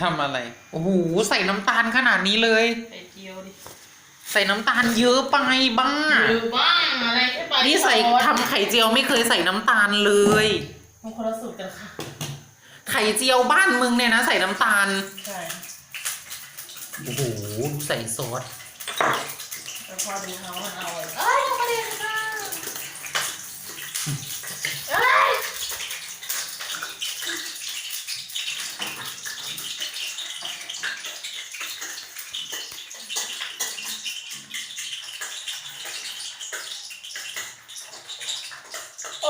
ทำอะไร โอ้โห ใส่น้ำตาลขนาดนี้เลยไข่เจียวดิใส่น้ำตาลเยอะไปบ้า หรือบ้างอะไรแค่ไปนี่ใส่ทำไข่เจียวไม่เคยใส่น้ำตาลเลย มันคนละสูตรกันค่ะ ไข่เจียวบ้านมึงเนี่ยนะใส่น้ำตาล ใช่โอ้โหดูใส่ซอส แต่พอดูเขามันเอาเลยเอ้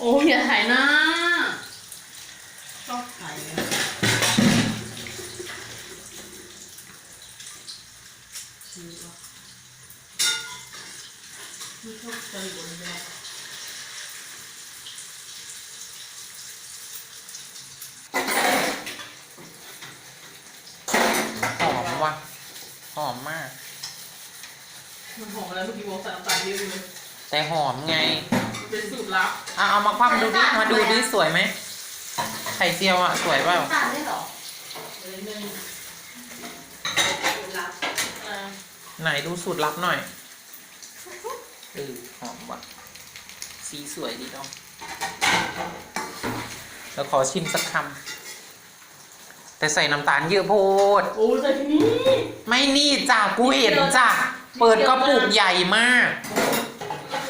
โอ้ยอย่าถ่ายหน้าชอบถ่ายเลยชีวะไม่ชอบใจบนแบกหอมว่ะหอมมาก มันหอมอะไรเมื่อกี้บอกใส่น้ำตาลเยอะเลย แต่หอมไงมันเป็นสูตรลับอะเอามาคว่ำดูดิ มาดูดิสวยไหม ไข่เจียวอะ สวยเปล่าตาลได้เหรอเลยหนึ่งสูตรลับอ่าไหนดูสูตรลับหน่อยเออหอมว่ะ สีสวยดีเนาะแล้วขอชิมสักคำแต่ใส่น้ำตาลเยอะโพด โอ้ยแต่ทีนี้ไม่นี่จ้ะกูเห็นจ้ะเปิดกระปุกใหญ่มาก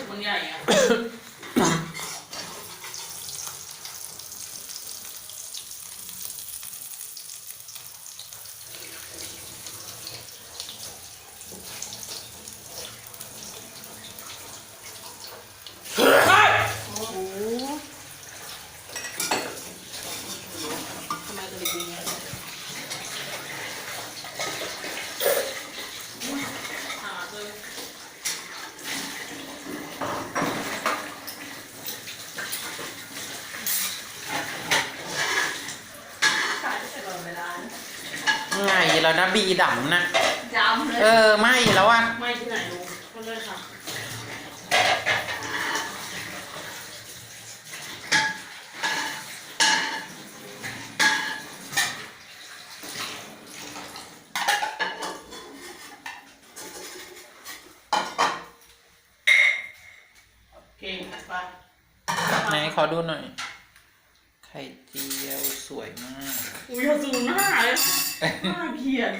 มันใหญ่อะ โอ้โหทำไมตัวเล็กอย่างเงี้ยหาเลย ขายแต่ก่อนเวลา ไงแล้วนะบีดำนะจำเลยเออไม่แล้วอะไม่ที่ไหนรู้ก็เลยค่ะเก่งไปไหนขอดูหน่อย ไข่เจียว สวยมาก อุ้ยอย่าซูมากเลยน้าเขียน